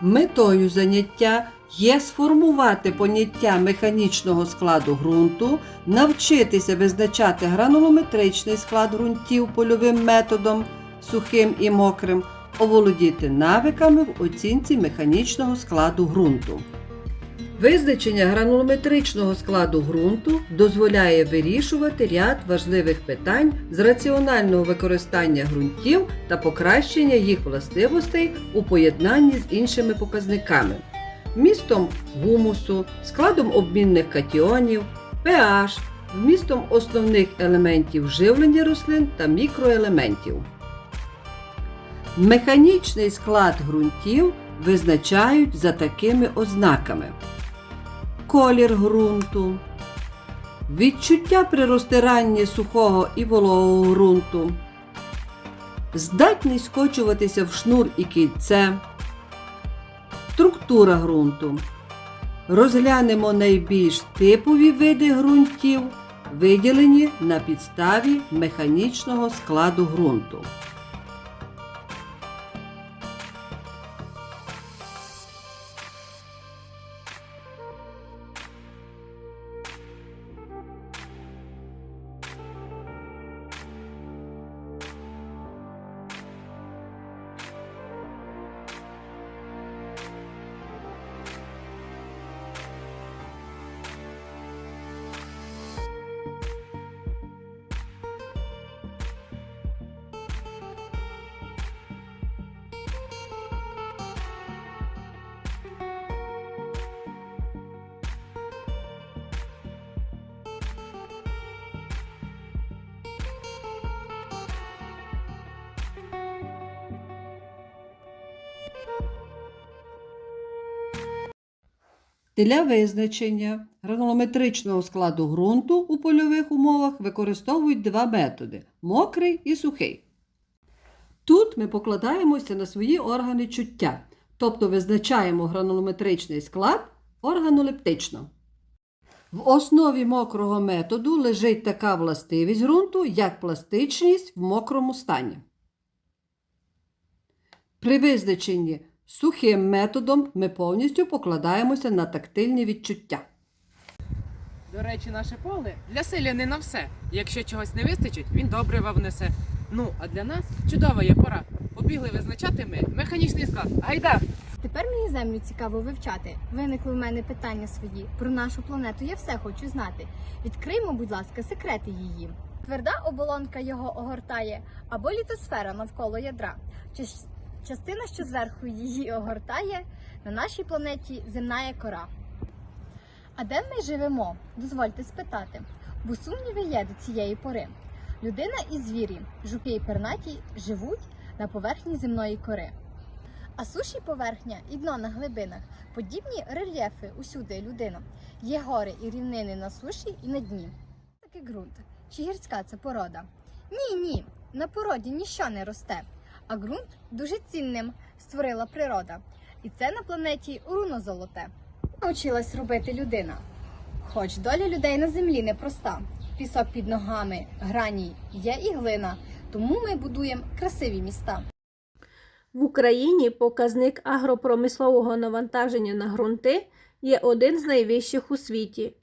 Метою заняття є сформувати поняття механічного складу ґрунту, навчитися визначати гранулометричний склад ґрунтів польовим методом сухим і мокрим, оволодіти навиками в оцінці механічного складу ґрунту. Визначення гранулометричного складу ґрунту дозволяє вирішувати ряд важливих питань з раціонального використання ґрунтів та покращення їх властивостей у поєднанні з іншими показниками вмістом гумусу, складом обмінних катіонів, pH, вмістом основних елементів живлення рослин та мікроелементів. Механічний склад ґрунтів визначають за такими ознаками: колір ґрунту, відчуття при розтиранні сухого і вологого ґрунту, здатність скочуватися в шнур і кільце, структура ґрунту. Розглянемо найбільш типові види ґрунтів, виділені на підставі механічного складу ґрунту. Для визначення гранулометричного складу ґрунту у польових умовах використовують два методи мокрий і сухий. Тут ми покладаємося на свої органи чуття, тобто визначаємо гранулометричний склад органолептично. В основі мокрого методу лежить така властивість ґрунту, як пластичність в мокрому стані. При визначенні сухим методом ми повністю покладаємося на тактильні відчуття. До речі, наше поле для селяни на все. Якщо чогось не вистачить, він добрива внесе. Ну, а для нас чудова є пора. Побігли визначати ми механічний склад. Гайда! Тепер мені землю цікаво вивчати. Виникли в мене питання свої. Про нашу планету я все хочу знати. Відкриймо, будь ласка, секрети її. Тверда оболонка його огортає, або літосфера навколо ядра. Чи- Частина, що зверху її огортає, на нашій планеті земна кора. А де ми живемо? Дозвольте спитати, бо сумніви є до цієї пори. Людина і звірі, жуки і пернаті живуть на поверхні земної кори. А суші поверхня і дно на глибинах подібні рельєфи усюди людина. Є гори і рівнини на суші і на дні. Такий ґрунт. Чи гірська це порода? Ні, ні, на породі ніщо не росте. А ґрунт дуже цінним створила природа. І це на планеті руно золоте. Навчилась робити людина. Хоч доля людей на землі непроста. Пісок під ногами, грані є і глина. Тому ми будуємо красиві міста. В Україні показник агропромислового навантаження на ґрунти є один з найвищих у світі.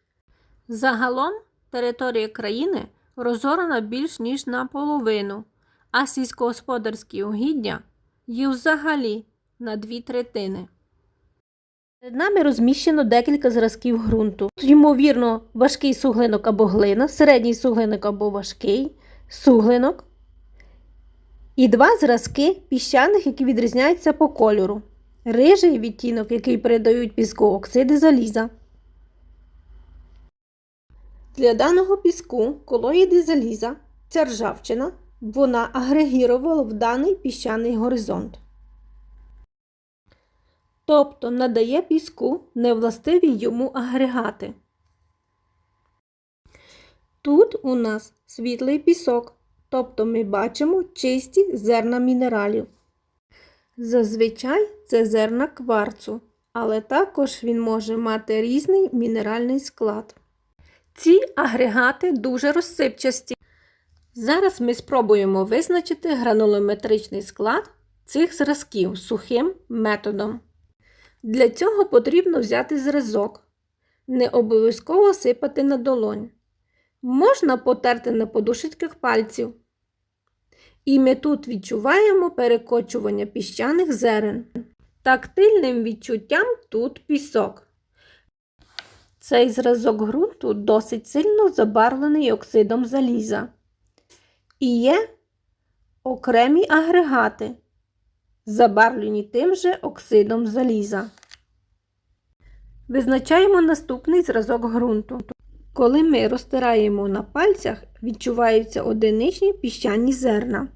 Загалом територія країни розорана більш ніж наполовину, а сільськогосподарські угіддя є взагалі на дві третини. Перед нами розміщено декілька зразків ґрунту. Ймовірно, важкий суглинок або глина, середній суглинок або важкий, суглинок, і два зразки піщаних, які відрізняються по кольору. Рижий відтінок, який передають піску оксиди заліза. Для даного піску колоїди заліза, ця ржавчина, вона агрегірувала в даний піщаний горизонт. Тобто надає піску невластиві йому агрегати. Тут у нас світлий пісок, тобто ми бачимо чисті зерна мінералів. Зазвичай це зерна кварцу, але також він може мати різний мінеральний склад. Ці агрегати дуже розсипчасті. Зараз ми спробуємо визначити гранулометричний склад цих зразків сухим методом. Для цього потрібно взяти зразок. Не обов'язково сипати на долонь. Можна потерти на подушечках пальців. І ми тут відчуваємо перекочування піщаних зерен. Тактильним відчуттям тут пісок. Цей зразок ґрунту досить сильно забарвлений оксидом заліза. І є окремі агрегати, забарвлені тим же оксидом заліза. Визначаємо наступний зразок ґрунту. Коли ми розтираємо на пальцях, відчуваються одиничні піщані зерна.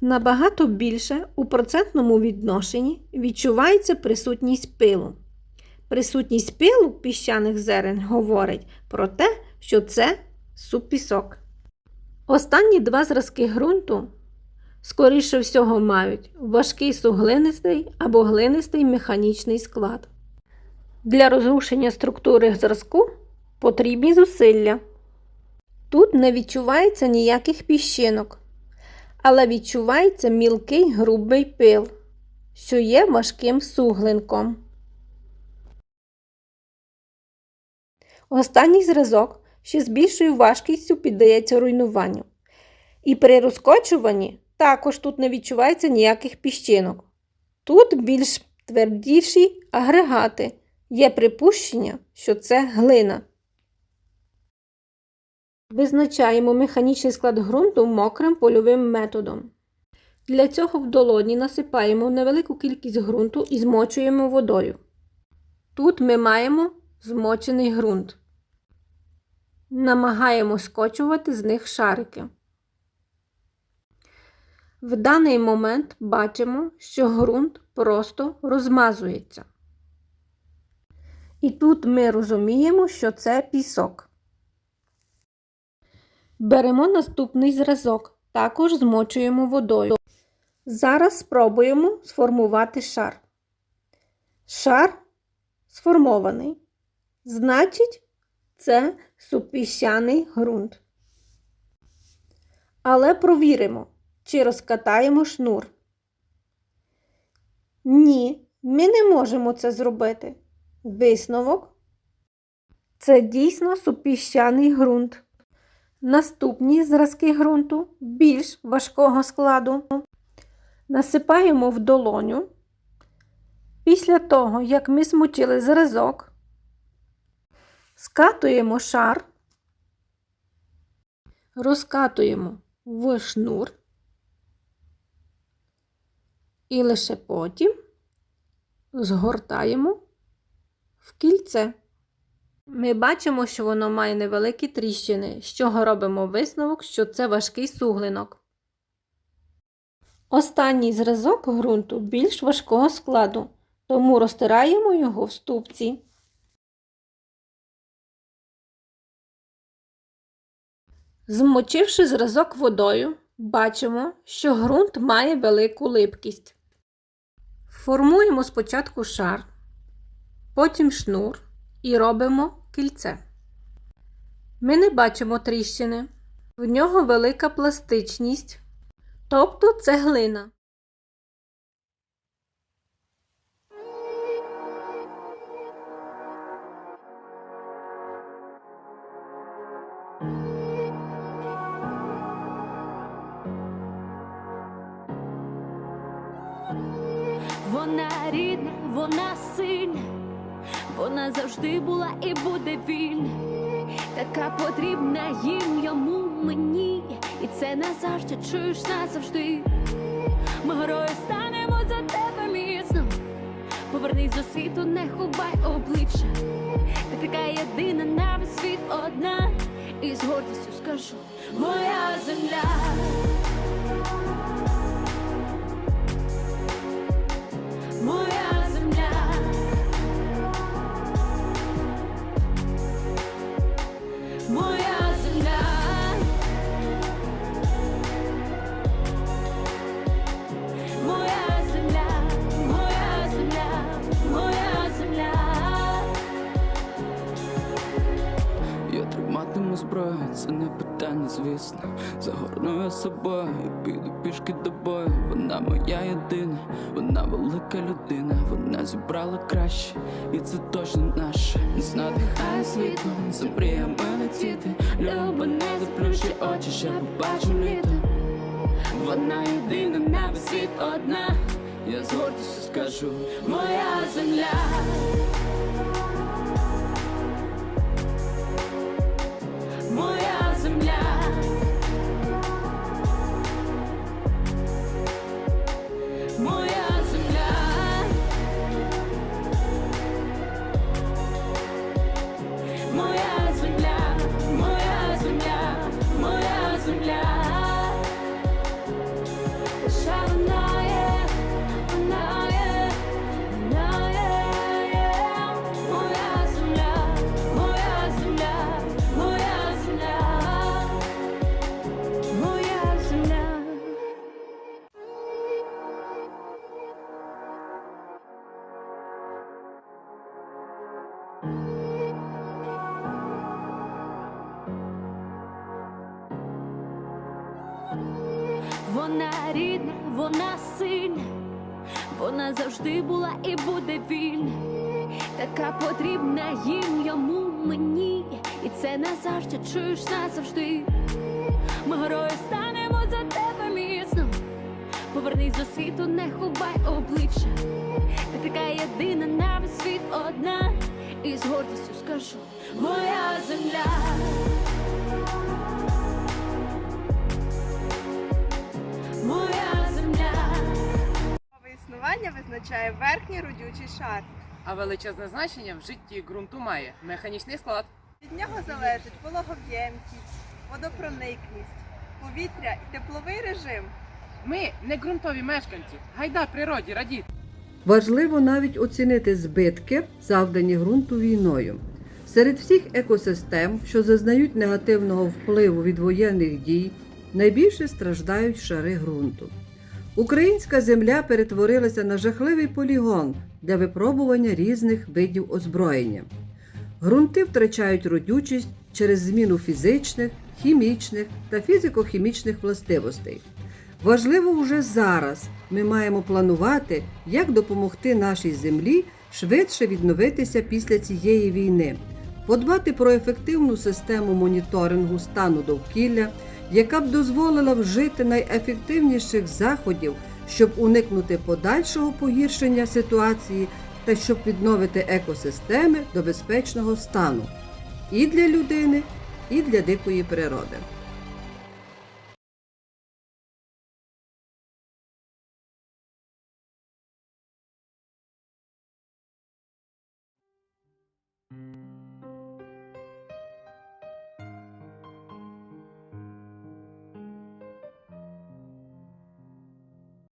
Набагато більше у процентному відношенні відчувається присутність пилу. Присутність пилу піщаних зерен говорить про те, що це супісок. Останні два зразки ґрунту, скоріше всього, мають важкий суглинистий або глинистий механічний склад. Для розрушення структури зразку потрібні зусилля. Тут не відчувається ніяких піщинок, але відчувається мілкий грубий пил, що є важким суглинком. Останній зразок ще з більшою важкістю піддається руйнуванню. І при розкочуванні також тут не відчувається ніяких піщинок. Тут більш твердіші агрегати. Є припущення, що це глина. Визначаємо механічний склад ґрунту мокрим польовим методом. Для цього в долоні насипаємо невелику кількість ґрунту і змочуємо водою. Тут ми маємо змочений ґрунт. Намагаємо скочувати з них шарики. В даний момент бачимо, що ґрунт просто розмазується. І тут ми розуміємо, що це пісок. Беремо наступний зразок, також змочуємо водою. Зараз спробуємо сформувати шар. Шар сформований. Значить, це супіщаний ґрунт. Але провіримо, чи розкатаємо шнур. Ні, ми не можемо це зробити. Висновок це дійсно супіщаний ґрунт. Наступні зразки ґрунту більш важкого складу. Насипаємо в долоню. Після того, як ми змочили зразок, скатуємо шар, розкатуємо в шнур і лише потім згортаємо в кільце. Ми бачимо, що воно має невеликі тріщини, з чого робимо висновок, що це важкий суглинок. Останній зразок ґрунту більш важкого складу, тому розтираємо його в ступці. Змочивши зразок водою, бачимо, що ґрунт має велику липкість. Формуємо спочатку шар, потім шнур і робимо кільце. Ми не бачимо тріщини, в нього велика пластичність, тобто це глина. Вона сильна, вона завжди була і буде вільна, така потрібна їм йому мені, і це назавжди чуєш назавжди. Ми герої станемо за тебе міцно. Повернись до світу, не ховай обличчя. Ти така єдина на світ одна, і з гордістю скажу, моя земля. Я триматиму зброю, це не питання, звісно. загорну я собою піду пішки до бою. Вона моя єдина, вона велика людина, вона зібрала краще, і це точно наше. Нас надихає світло, за мріями летіти. Люба, не заплющи очі, ще побачу літо. Вона єдина на весь світ одна. Я з гордістю скажу, моя земля. Вона рідна, вона сильна, вона завжди була і буде вільна, така потрібна їм, йому, мені, і це назавжди чуєш назавжди. Ми герої станемо за тебе міцно. Повернись до світу, не ховай обличчя. Ти така єдина на весь світ одна, і з гордістю скажу, моя земля. Існування визначає верхній родючий шар. А величезне значення в житті ґрунту має механічний склад. Від нього залежить вологоємкість, водопроникність, повітря і тепловий режим. Ми не ґрунтові мешканці. Гайда природі радіти. Важливо навіть оцінити збитки, завдані ґрунту війною. Серед всіх екосистем, що зазнають негативного впливу від воєнних дій, найбільше страждають шари ґрунту. Українська земля перетворилася на жахливий полігон для випробування різних видів озброєння. Ґрунти втрачають родючість через зміну фізичних, хімічних та фізико-хімічних властивостей. Важливо вже зараз ми маємо планувати, як допомогти нашій землі швидше відновитися після цієї війни, подбати про ефективну систему моніторингу стану довкілля, яка б дозволила вжити найефективніших заходів, щоб уникнути подальшого погіршення ситуації та щоб відновити екосистеми до безпечного стану і для людини, і для дикої природи.